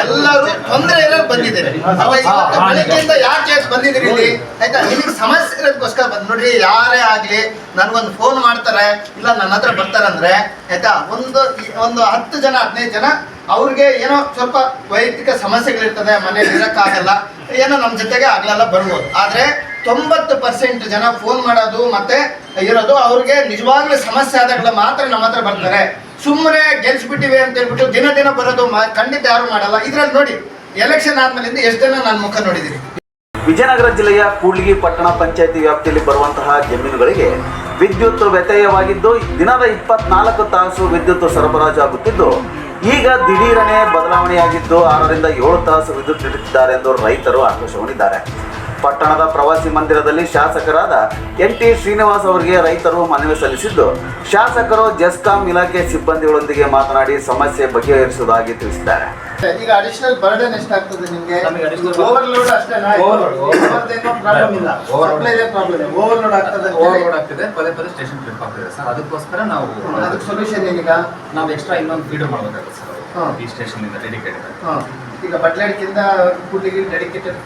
ಎಲ್ಲರೂ ತೊಂದರೆ ಇರೋ ಬಂದಿದ್ದಾರೆ. ಬೆಳಗ್ಗೆಯಿಂದ ಯಾಕೆ ಬಂದಿದ್ದೀರಿ ಇಲ್ಲಿ? ಆಯ್ತಾ? ನಿಮಗೆ ಸಮಸ್ಯೆ ಇರೋದಕ್ಕೋಸ್ಕರ ಬಂದ್ ನೋಡ್ರಿ ಯಾರೇ ಆಗ್ಲಿ ನನ್ಗೊಂದು ಫೋನ್ ಮಾಡ್ತಾರೆ ಇಲ್ಲ ನನ್ನ ಹತ್ರ ಬರ್ತಾರಂದ್ರೆ ಆಯ್ತಾ? ಒಂದು ಒಂದು ಹತ್ತು ಜನ ಹದಿನೈದು ಜನ ಅವ್ರಿಗೆ ಏನೋ ಸ್ವಲ್ಪ ವೈಯಕ್ತಿಕ ಸಮಸ್ಯೆಗಳಿರ್ತದೆ ಮನೇಲಿ ಇರೋಕ್ಕಾಗಲ್ಲ ಏನೋ ನಮ್ಮ ಜೊತೆಗೆ ಆಗ್ಲೆಲ್ಲ ಬರ್ಬೋದು. ಆದ್ರೆ ತೊಂಬತ್ತು ಪರ್ಸೆಂಟ್ ಜನ ಫೋನ್ ಮಾಡೋದು ಮತ್ತೆ ಇರೋದು ಅವ್ರಿಗೆ ನಿಜವಾಗ್ಲೂ ಸಮಸ್ಯೆ ಆದಾಗ ಮಾತ್ರ ನಮ್ಮ ಹತ್ರ ಬರ್ತಾರೆ. ಸುಮ್ಮನೆ ಗೆಲ್ಸ್ಬಿಟ್ಟಿವೆ ಅಂತ ಹೇಳ್ಬಿಟ್ಟು ದಿನ ದಿನ ಬರೋದು ಖಂಡಿತ ಯಾರು ಮಾಡಲ್ಲ. ಇದ್ರಲ್ಲಿ ನೋಡಿ ಎಲೆಕ್ಷನ್ ಆದ್ಮೇಲಿಂದ ಎಷ್ಟು ಜನ ನಾನು ಮುಖ ನೋಡಿದಿರಿ ವಿಜಯನಗರ ಜಿಲ್ಲೆಯ ಕೂಡ್ಲಿಗಿ ಪಟ್ಟಣ ಪಂಚಾಯತಿ ವ್ಯಾಪ್ತಿಯಲ್ಲಿ ಬರುವಂತಹ ಜಮೀನುಗಳಿಗೆ ವಿದ್ಯುತ್ ವ್ಯತ್ಯಯವಾಗಿದ್ದು, ದಿನದ ಇಪ್ಪತ್ನಾಲ್ಕು ತಾಸು ವಿದ್ಯುತ್ ಸರಬರಾಜು ಆಗುತ್ತಿದ್ದು, ಈಗ ದಿಢೀರನೆ ಬದಲಾವಣೆಯಾಗಿದ್ದು, ಆರರಿಂದ ಏಳು ತಾಸು ವಿದ್ಯುತ್ ನೀಡುತ್ತಿದ್ದಾರೆ ಎಂದು ರೈತರು ಆಕ್ರೋಶಗೊಂಡಿದ್ದಾರೆ. ಪಟ್ಟಣದ ಪ್ರವಾಸಿ ಮಂದಿರದಲ್ಲಿ ಶಾಸಕರಾದ ಎನ್ ಟಿ ಶ್ರೀನಿವಾಸ್ ಅವರಿಗೆ ರೈತರು ಮನವಿ ಸಲ್ಲಿಸಿದ್ದು ಶಾಸಕರು ಜೆಸ್ಕಾಂ ಇಲಾಖೆ ಸಿಬ್ಬಂದಿಗಳೊಂದಿಗೆ ಮಾತನಾಡಿ ಸಮಸ್ಯೆ ಬಗೆಹರಿಸುವುದಾಗಿ ತಿಳಿಸಿದ್ದಾರೆ. ಈಗ ಅಡಿಷನಲ್ ಬರ್ಡನ್ ಎಷ್ಟಾಗ್ತದೆ ನಿಮಗೆ? Overload overload. ಪ್ರಾಬ್ಲಮ್ ಇಲ್ಲ. ಪ್ರಾಬ್ಲಮ್ ಓವರ್ಲೋಡ್ ಆಗ್ತದೆ ಓವರ್ಲೋಡ್ ಆಗ್ತದೆ. ಪದೇ ಪದೇ ಸ್ಟೇಷನ್ ಟ್ರಿಪ್ ಆಗ್ತಿದೆ ಸರ್. ಅದಕ್ಕೋಸ್ಕರ ನಾವು ಅದಕ್ಕೆ ಸೊಲ್ಯೂಷನ್ ಏನೀಗ? ನಾವು ಎಕ್ಸ್ಟ್ರಾ ಇನ್ನೊಂದು ಫೀಡ್ ಮಾಡಬೇಕಾಗುತ್ತೆ ಸರ್. ಈ ಸ್ಟೇಷನ್ ಇಂದ ಡೆಡಿಕೇಟೆಡ್. ಈಗ ಬಟ್ಲಾಡ್ಕಿಂದ ಕೂಡ್ಲಿಗೆ ಡೆಡಿಕೇಟೆಡ್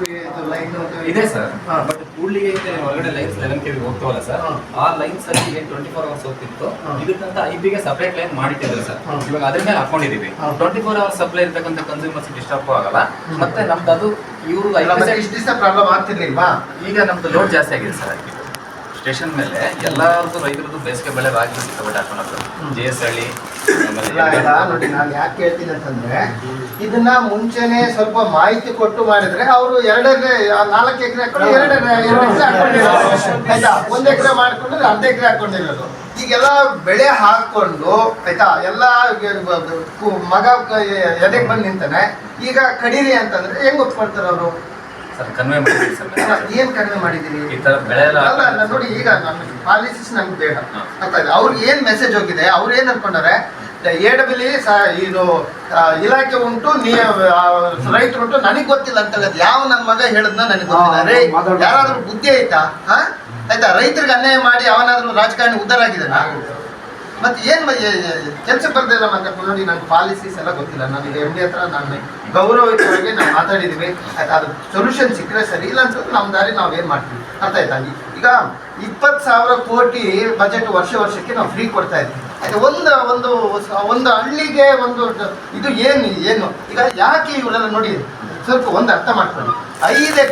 ಲೈನ್ ಇದೆ ಸರ್. ಬಟ್ ಕೂಡ್ಲಿಗೆ ಹೊರಗಡೆ ಲೈನ್ಸ್ ಲೆವೆನ್ ಕೆ ಹೋಗ್ತಾವಲ್ಲ ಸರ್. ಆ ಲೈನ್ಸ್ ಅಲ್ಲಿ ಏನ್ ಟ್ವೆಂಟಿ ಫೋರ್ ಅವರ್ಸ್ ಹೋಗ್ತಿತ್ತು. ಇದಕ್ಕಂತ ಐಬಿಗೆ ಸಪರೇಟ್ ಲೈನ್ ಮಾಡಿಟ್ಟಿದ್ದಾರೆ ಸರ್. ಇವಾಗ ಅದ್ರ ಮೇಲೆ ಹಾಕೊಂಡಿದೀವಿ. ಟ್ವೆಂಟಿ ಫೋರ್ ಅವರ್ಸ್ ಸಪ್ಲೈ ಇರ್ತಕ್ಕಂಥ ಕನ್ಸ್ಯೂಮರ್ಸ್ ಡಿಸ್ಟರ್ಬ್ ಆಗಲ್ಲ ಮತ್ತೆ ನಮ್ದು ಅದು ಇವರು ಇಷ್ಟು ದಿವಸ ಪ್ರಾಬ್ಲಮ್ ಆಗ್ತಿರ್ಲಿಲ್ವಾ ಈಗ ನಮ್ದು ಲೋಡ್ ಜಾಸ್ತಿ ಆಗಿದೆ ಸರ್ ಸ್ಟೇಷನ್ ಮೇಲೆ ಎಲ್ಲರದ್ದು ರೈತರದ್ದು ಬೇಸಿಗೆ ಬೆಳೆ ರಾಗಿ ಹಾಕೊಂಡು ಜೆ ಎಸ್ ಹಳ್ಳಿ ಆಮೇಲೆ ಇಲ್ಲ ಇಲ್ಲ ನೋಡಿ ನಾನು ಯಾಕೆ ಹೇಳ್ತೀನಿ ಅಂತಂದ್ರೆ ಇದನ್ನ ಮುಂಚೆನೆ ಸ್ವಲ್ಪ ಮಾಹಿತಿ ಕೊಟ್ಟು ಮಾಡಿದ್ರೆ ಅವರು ಎರಡನೇ ನಾಲ್ಕು ಎಕರೆ ಹಾಕೊಂಡು ಎರಡನೇ ಎರಡು ಎಕರೆ ಹಾಕೊಂಡಿರೋದು. ಆಯ್ತಾ? ಒಂದ್ ಎಕರೆ ಮಾಡ್ಕೊಂಡ್ರೆ ಅರ್ಧ ಎಕರೆ ಹಾಕೊಂಡಿರೋದು. ಈಗೆಲ್ಲ ಬೆಳೆ ಹಾಕೊಂಡು ಆಯ್ತಾ? ಎಲ್ಲ ಮಗ ಎದೆ ಎದೆಗೆ ಬಂದು ನಿಂತಾನೆ ಈಗ ಕಡೀರಿ ಅಂತಂದ್ರೆ ಹೆಂಗ್ ಒಪ್ಕೊಳ್ತಾರೆ ಅವರು? ಸರ್ ಕನ್ವೆ ಸರ್. ಏನ್ ಕಡಿಮೆ ಈ ಬೆಳೆ ಅಲ್ಲ ನೋಡಿ ಈಗ ನಮ್ಮ ಪಾಲಿಸಿಸ್ ನಮ್ಗೆ ಬೇಡ. ಅಂತ? ಅವ್ರಿಗೆ ಏನ್ ಮೆಸೇಜ್ ಹೋಗಿದೆ ಅವ್ರು ಏನ್ ಅನ್ಕೊಂಡಾರೆ ಎ ಡಬ್ಲ್ಯೂ ಇದು ಆ, ಇಲಾಖೆ ಉಂಟು ನೀ ರೈತರು ಉಂಟು ನನಗ್ ಗೊತ್ತಿಲ್ಲ ಅಂತ ಹೇಳಿದ್. ಯಾವ ನನ್ನ ಮಗ ಹೇಳದ್ನ ನನಗೆ ಗೊತ್ತಿಲ್ಲ. ರೇ ಯಾರಾದ್ರೂ ಬುದ್ಧಿ ಆಯ್ತಾ? ಹಾ? ಆಯ್ತಾ? ರೈತರಿಗೆ ಅನ್ಯಾಯ ಮಾಡಿ ಅವನಾದ್ರೂ ರಾಜಕಾರಣಿ ಉದ್ದಾರ ಆಗಿದ್ದಾನ ಮತ್ತೆ ಏನ್ ಕೆಲಸ ಬರ್ದಿಲ್ಲ ಮತ್ತೆ ನೋಡಿ ನನ್ನ ಪಾಲಿಸೀಸ್ ಎಲ್ಲ ಗೊತ್ತಿಲ್ಲ. ನನಗೆ ಎಂ ಡಿ ಹತ್ರ ನಾನು ಗೌರವಿತವಾಗಿ ನಾವು ಮಾತಾಡಿದೀವಿ ಆಯ್ತಾ? ಅದು ಸೊಲ್ಯೂಷನ್ ಸಿಕ್ಕರೆ ಸರಿ ಇಲ್ಲ ಅನ್ಸುತ್ತೆ ನಮ್ಮ ದಾರಿ ನಾವು ಏನ್ ಮಾಡ್ತೀವಿ. ಅರ್ಥ ಆಯ್ತಾ? ಈಗ ಇಪ್ಪತ್ತು ಸಾವಿರ ಕೋಟಿ ಬಜೆಟ್ ವರ್ಷ ವರ್ಷಕ್ಕೆ ನಾವು ಫ್ರೀ ಕೊಡ್ತಾ ಇದ್ವಿ ಒಂದು ಒಂದು ಒಂದು ಹಳ್ಳಿಗೆ ಒಂದು ಇದು ಏನು ಏನು? ಈಗ ಯಾಕೆ ಇವರೆಲ್ಲ ನೋಡಿ, ಸ್ವಲ್ಪ ಒಂದು ಅರ್ಥ ಮಾಡ್ಕೊಳ್ಳಿ. ಐದು